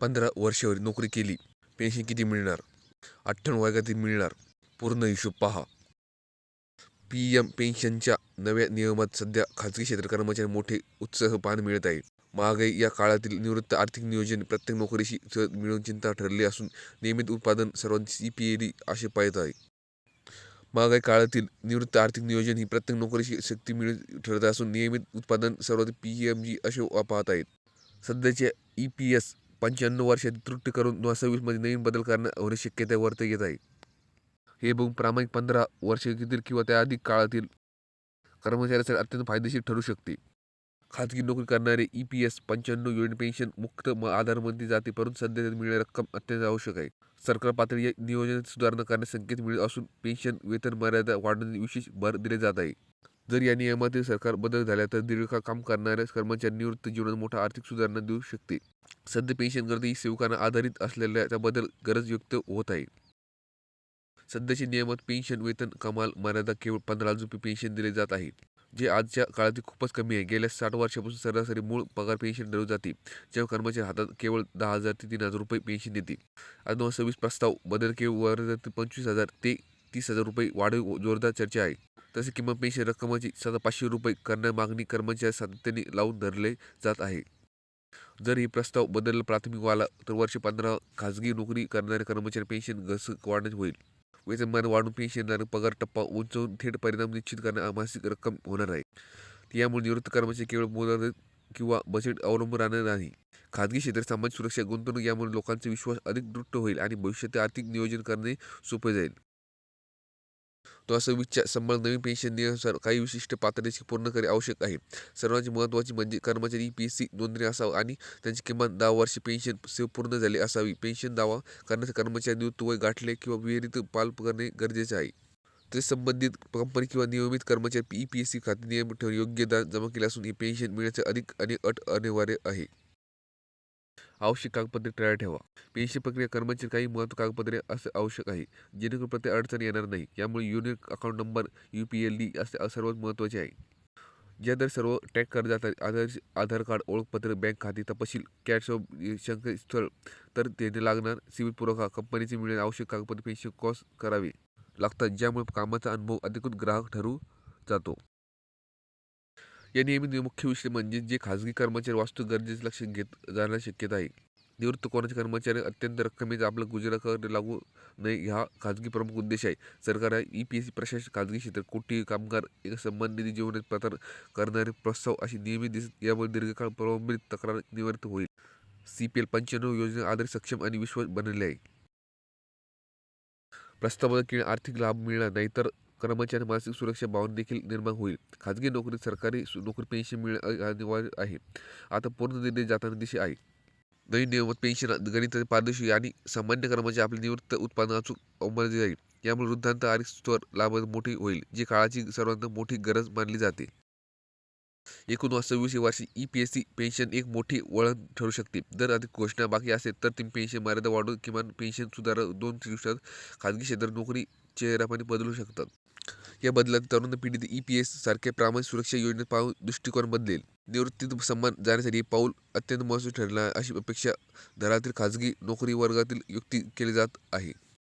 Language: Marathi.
पंधरा वर्षावर नोकरी केली. पेन्शन किती मिळणार? अठ्ठ्याण्णव वयातील मिळणार. पूर्ण हिशोब पहा. पी एम पेन्शनच्या नव्या नियमात सध्या खाजगी क्षेत्र कर्मचारी मोठे उत्साह पाहायला मिळत आहे. महागाई या काळातील निवृत्त आर्थिक नियोजन प्रत्येक नोकरीशी मिळून चिंता ठरली असून नियमित उत्पादन सर्वांची सी पी ए डी असे पाहत आहे. महागाई काळातील निवृत्त आर्थिक नियोजन ही प्रत्येक नोकरीशी शक्ती मिळून ठरत असून नियमित उत्पादन सर्वात पी एम जी असे पाहत आहेत. सध्याच्या ई पी एस पंच्याण्णव वर्षाची त्रुटी करून दोन हजार सव्वीसमध्ये नवीन बदल करण्यात होणे शक्यता येत आहे. हे बघून प्रामाणिक पंधरा वर्षातील किंवा त्या अधिक काळातील कर्मचाऱ्यासाठी अत्यंत फायदेशीर ठरू शकते. खाजगी नोकरी करणारे ई पी एस पंच्याण्णव युनिट पेन्शन मुक्त म आधारमध्ये जाते परंतु सध्या मिळणारी रक्कम अत्यंत आवश्यक आहे. सरकार पातळी नियोजनात सुधारणा करण्यास संकेत मिळत असून पेन्शन वेतन मर्यादा वाढवण्यास विशेष भर दिले जात आहे. जर या नियमातील सरकार बदल झाला तर दीर्घकाळ काम करणाऱ्या कर्मचारी निवृत्त जीवनात मोठा आर्थिक सुधारणा देऊ शकते. सध्या पेन्शन गर्दी ही सेवकांना आधारित असलेल्याचा बदल गरज व्यक्त होत आहे. सध्याच्या नियमात पेन्शन वेतन कमाल मर्यादा केवळ पंधरा हजार रुपये पेन्शन दिले जात आहे जे आजच्या काळातील खूपच कमी आहे. गेल्या साठ वर्षापासून सरासरी मूळ पगार पेन्शन दिली जाते जेव्हा कर्मचारी हातात केवळ दहा हजार ते तीन हजार रुपये पेन्शन देते. आज सव्वीस प्रस्ताव बदल केवळ वर ते पंचवीस हजार ते तीस हजार रुपये वाढीव जोरदार चर्चा आहे. तसे किमान पेन्शन रक्कमाची सदा पाचशे रुपये करण्या मागणी कर्मचारी सातत्याने लावून धरले जात आहे. जर ही प्रस्ताव बदल प्राथमिक आला तर वर्ष पंधरा खाजगी नोकरी करणाऱ्या कर्मचारी पेन्शन घस वाढण्यात होईल. वेतनमान वाढून पेन्शन पगार टप्पा उंचवून थेट परिणाम निश्चित करण्या मासिक रक्कम होणार आहे. यामुळे निवृत्त कर्मचारी केवळ मुदत किंवा बजेट अवलंबून राहणार नाही. खाजगी क्षेत्र सामाजिक सुरक्षा गुंतवणूक यामुळे लोकांचा विश्वास अधिक दृढ होईल आणि भविष्यात आर्थिक नियोजन करणे सोपे जाईल. तो असं विचार संबळ नवीन पेन्शन नियमानुसार काही विशिष्ट पात्रतेची पूर्ण करणे आवश्यक आहे. सर्वांची महत्त्वाची म्हणजे कर्मचारी ई पी एस सी नोंदणी असावा आणि त्यांची किमान दहा वर्षे पेन्शन सेव पूर्ण झाली असावी. पेन्शन दावा करण्यासाठी कर्मचारी निवृत्त वय गाठले किंवा विहिरीत पाल करणे गरजेचे आहे. ते संबंधित कंपनी किंवा नियमित कर्मचारी ई पी एस सी खाते नियमित ठेवून योग्य दान जमा केले असून ही पेन्शन मिळण्याचे अधिक आणि अट अनिवार्य आहे. आवश्यक कागदपत्रे तयार ठेवा. पेन्शन प्रक्रिया कर्मचारी काही महत्त्व कागदपत्रे असणे आवश्यक आहे जेणेकरून प्रत्येक अडचण येणार नाही. यामुळे unique account number U P L D असे सर्वात महत्त्वाचे आहे. ज्याद्वारे सर्व टॅग जातात आधार आधार कार्ड ओळखपत्र बँक खाते तपशील कॅश संकेतस्थळ तर तेथे लागणार सिव्हिल पुरवठा कंपनीचे मिळेल आवश्यक कागदपत्रे पेन्शन कॉस्ट करावे लागतात ज्यामुळे कामाचा अनुभव अधिकृत ग्राहक ठरू जातो. या नियमित मुख्य विषय म्हणजे जे खाजगी कर्मचारी वास्तू गरजेचे लक्ष घेत जाण्यास शक्यता आहे. निवृत्त कोणाचे कर्मचारी अत्यंत रक्कमेचा आपलं कर लागू नये हा खाजगी प्रमुख उद्देश आहे. सरकार ई पी एस सी प्रशासन खाजगी क्षेत्र कोटी कामगार एक संबंधित जीवनात प्रदान करणारे प्रस्ताव अशी नियमित दिसत यामुळे दीर्घकाळ प्रलंबित तक्रार निवृत्त होईल. सी पी एल पंच्याण्णव योजना आधारित सक्षम आणि विश्वास बनले आहे. प्रस्तावाला किंवा आर्थिक लाभ मिळणार नाही तर कर्मचारी मानसिक सुरक्षा भावना देखील निर्माण होईल. खाजगी नोकरीत सरकारी नोकरी पेन्शन मिळणे अनिवार्य आहे. आता पूर्ण निर्णय जाताना दिशे आहे. नवीन नियमात पेन्शन गणित पारदर्शी आणि सामान्य कर्मचारी आपले निवृत्त उत्पादन अचूक अंमलात जाईल यामुळे वृद्धांत आर्थिक स्तर लाभ मोठी होईल जी काळाची सर्वांना मोठी गरज मानली जाते. एकूण सव्वीस वर्षी E P S C pension एक मोठी वळण ठरू शकते. जर अधिक घोषणा बाकी असेल तर ती पेन्शन मर्यादा वाढून किमान पेन्शन सुधार दोन दिवसात खाजगी क्षेत्रात नोकरी चेहरापणे बदलू शकतात. या बदलात तरुण पिढीत ई पी एस सारख्या प्रामाणिक सुरक्षा योजनेत पाहून दृष्टिकोन बदलेल. निवृत्तीत सन्मान जाण्यासाठी पाऊल अत्यंत महत्त्वाचे ठरला आहे अशी अपेक्षा दरातील खाजगी नोकरी वर्गातील युक्ती केली जात आहे.